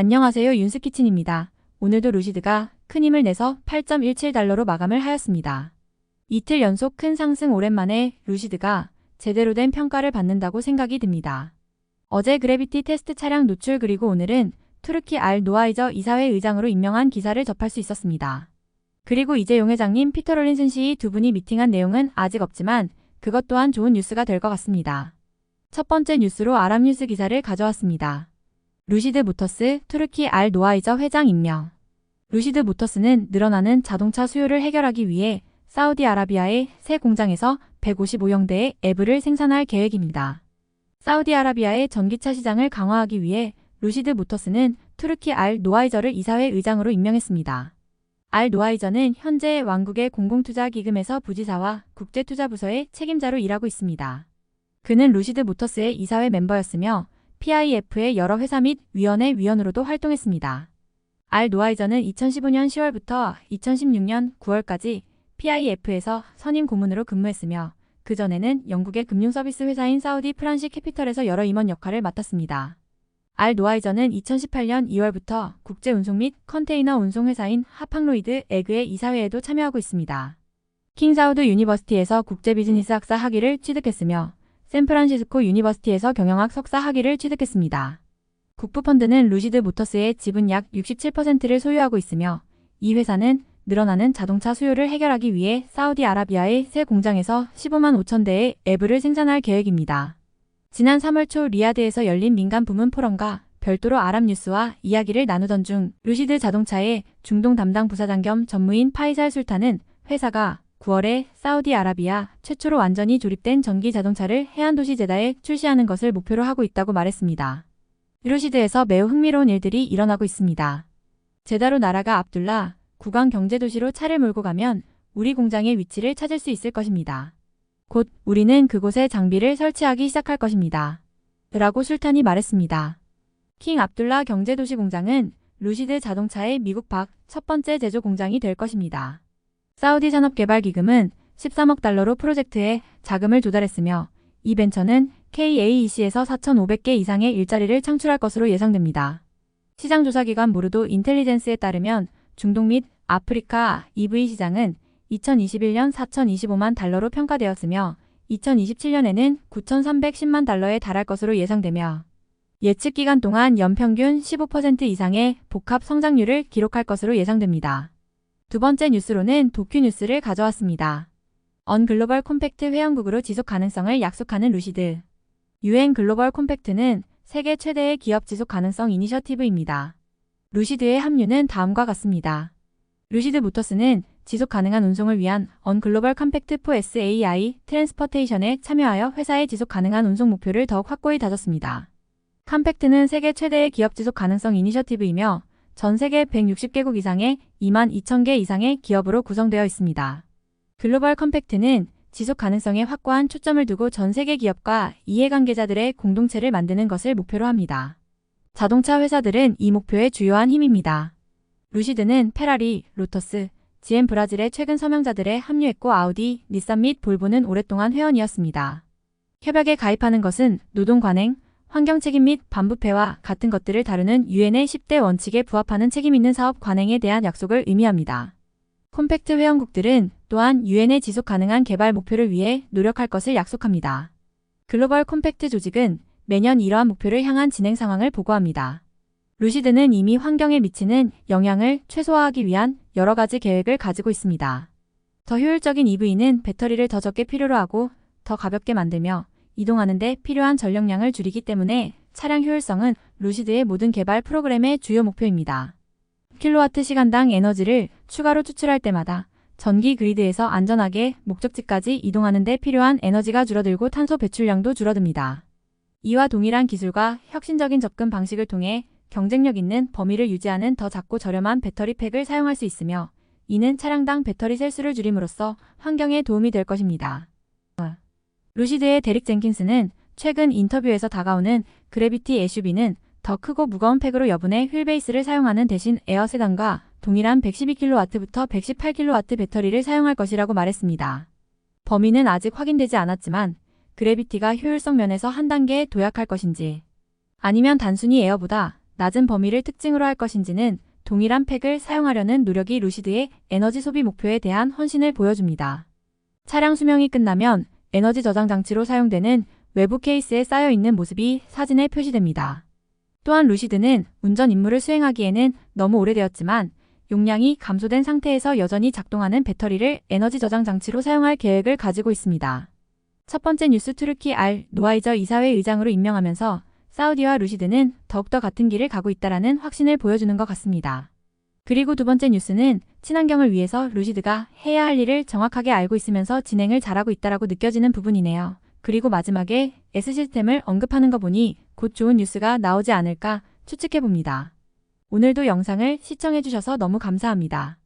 안녕하세요 윤스키친입니다. 오늘도 루시드가 큰 힘을 내서 8.17달러로 마감을 하였습니다. 이틀 연속 큰 상승 오랜만에 루시드가 제대로 된 평가를 받는다고 생각이 듭니다. 어제 그래비티 테스트 차량 노출 그리고 오늘은 투르키 알 노아이저 이사회 의장으로 임명한 기사를 접할 수 있었습니다. 그리고 이재용 회장님 피터 롤린슨 씨 두 분이 미팅한 내용은 아직 없지만 그것 또한 좋은 뉴스가 될 것 같습니다. 첫 번째 뉴스로 아랍뉴스 기사를 가져왔습니다. 루시드 모터스 투르키 알 노아이저 회장 임명. 루시드 모터스는 늘어나는 자동차 수요를 해결하기 위해 사우디아라비아의 새 공장에서 155형대의 앱을 생산할 계획입니다. 사우디아라비아의 전기차 시장을 강화하기 위해 루시드 모터스는 투르키 알 노아이저를 이사회 의장으로 임명했습니다. 알 노아이저는 현재 왕국의 공공투자기금에서 부지사와 국제투자부서의 책임자로 일하고 있습니다. 그는 루시드 모터스의 이사회 멤버였으며 PIF의 여러 회사 및 위원회 위원으로도 활동했습니다. 알 노아이저는 2015년 10월부터 2016년 9월까지 PIF에서 선임 고문으로 근무했으며 그전에는 영국의 금융서비스 회사인 사우디 프란시 캐피털에서 여러 임원 역할을 맡았습니다. 알 노아이저는 2018년 2월부터 국제운송 및 컨테이너 운송회사인 하팡로이드 에그의 이사회에도 참여하고 있습니다. 킹사우드 유니버시티에서 국제비즈니스 학사 학위를 취득했으며 샌프란시스코 유니버시티에서 경영학 석사 학위를 취득했습니다. 국부펀드는 루시드 모터스의 지분 약 67%를 소유하고 있으며 이 회사는 늘어나는 자동차 수요를 해결하기 위해 사우디아라비아의 새 공장에서 15만 5천 대의 앱을 생산할 계획입니다. 지난 3월 초 리야드에서 열린 민간 부문 포럼과 별도로 아랍뉴스와 이야기를 나누던 중 루시드 자동차의 중동 담당 부사장 겸 전무인 파이살 술탄은 회사가 9월에 사우디아라비아 최초로 완전히 조립된 전기 자동차를 해안도시 제다에 출시하는 것을 목표로 하고 있다고 말했습니다. 루시드에서 매우 흥미로운 일들이 일어나고 있습니다. 제다로 나라가 압둘라 국왕 경제도시로 차를 몰고 가면 우리 공장의 위치를 찾을 수 있을 것입니다. 곧 우리는 그곳에 장비를 설치하기 시작할 것입니다. 라고 술탄이 말했습니다. 킹 압둘라 경제도시 공장은 루시드 자동차의 미국 밖 첫 번째 제조 공장이 될 것입니다. 사우디 산업개발기금은 13억 달러로 프로젝트에 자금을 조달했으며 이 벤처는 KAEC에서 4,500개 이상의 일자리를 창출할 것으로 예상됩니다. 시장조사기관 모르도 인텔리젠스에 따르면 중동 및 아프리카 EV 시장은 2021년 4,025만 달러로 평가되었으며 2027년에는 9,310만 달러에 달할 것으로 예상되며 예측 기간 동안 연평균 15% 이상의 복합 성장률을 기록할 것으로 예상됩니다. 두 번째 뉴스로는 도큐 뉴스를 가져왔습니다. 언 글로벌 콤팩트 회원국으로 지속 가능성을 약속하는 루시드. UN 글로벌 콤팩트는 세계 최대의 기업 지속 가능성 이니셔티브입니다. 루시드의 합류는 다음과 같습니다. 루시드 모터스는 지속 가능한 운송을 위한 언 글로벌 컴팩트 포 SAI 트랜스퍼테이션에 참여하여 회사의 지속 가능한 운송 목표를 더욱 확고히 다졌습니다. 컴팩트는 세계 최대의 기업 지속 가능성 이니셔티브이며 전 세계 160개국 이상의 2만 2천 개 이상의 기업으로 구성되어 있습니다. 글로벌 컴팩트는 지속 가능성에 확고한 초점을 두고 전 세계 기업과 이해관계자들의 공동체를 만드는 것을 목표로 합니다. 자동차 회사들은 이 목표의 주요한 힘입니다. 루시드는 페라리, 로터스, GM 브라질의 최근 서명자들에 합류했고 아우디, 닛산 및 볼보는 오랫동안 회원이었습니다. 협약에 가입하는 것은 노동 관행, 환경 책임 및 반부패와 같은 것들을 다루는 유엔의 10대 원칙에 부합하는 책임 있는 사업 관행에 대한 약속을 의미합니다. 콤팩트 회원국들은 또한 유엔의 지속 가능한 개발 목표를 위해 노력할 것을 약속합니다. 글로벌 콤팩트 조직은 매년 이러한 목표를 향한 진행 상황을 보고합니다. 루시드는 이미 환경에 미치는 영향을 최소화하기 위한 여러 가지 계획을 가지고 있습니다. 더 효율적인 EV는 배터리를 더 적게 필요로 하고 더 가볍게 만들며 이동하는 데 필요한 전력량을 줄이기 때문에 차량 효율성은 루시드의 모든 개발 프로그램의 주요 목표입니다. 킬로와트 시간당 에너지를 추가로 추출할 때마다 전기 그리드에서 안전하게 목적지까지 이동하는 데 필요한 에너지가 줄어들고 탄소 배출량도 줄어듭니다. 이와 동일한 기술과 혁신적인 접근 방식을 통해 경쟁력 있는 범위를 유지하는 더 작고 저렴한 배터리 팩을 사용할 수 있으며 이는 차량당 배터리 셀수를 줄임으로써 환경에 도움이 될 것입니다. 루시드의 데릭 젠킨스는 최근 인터뷰에서 다가오는 그래비티 SUV는 더 크고 무거운 팩으로 여분의 휠베이스를 사용하는 대신 에어 세단과 동일한 112kW부터 118kW 배터리를 사용할 것이라고 말했습니다. 범위는 아직 확인되지 않았지만 그래비티가 효율성 면에서 한 단계 도약할 것인지 아니면 단순히 에어보다 낮은 범위를 특징으로 할 것인지는 동일한 팩을 사용하려는 노력이 루시드의 에너지 소비 목표에 대한 헌신을 보여줍니다. 차량 수명이 끝나면 에너지 저장 장치로 사용되는 외부 케이스에 쌓여 있는 모습이 사진에 표시됩니다. 또한 루시드는 운전 임무를 수행하기에는 너무 오래되었지만 용량이 감소된 상태에서 여전히 작동하는 배터리를 에너지 저장 장치로 사용할 계획을 가지고 있습니다. 첫 번째 뉴스 투르키 알 노아이저 이사회 의장으로 임명하면서 사우디와 루시드는 더욱더 같은 길을 가고 있다라는 확신을 보여주는 것 같습니다. 그리고 두 번째 뉴스는 친환경을 위해서 루시드가 해야 할 일을 정확하게 알고 있으면서 진행을 잘하고 있다라고 느껴지는 부분이네요. 그리고 마지막에 S 시스템을 언급하는 거 보니 곧 좋은 뉴스가 나오지 않을까 추측해 봅니다. 오늘도 영상을 시청해 주셔서 너무 감사합니다.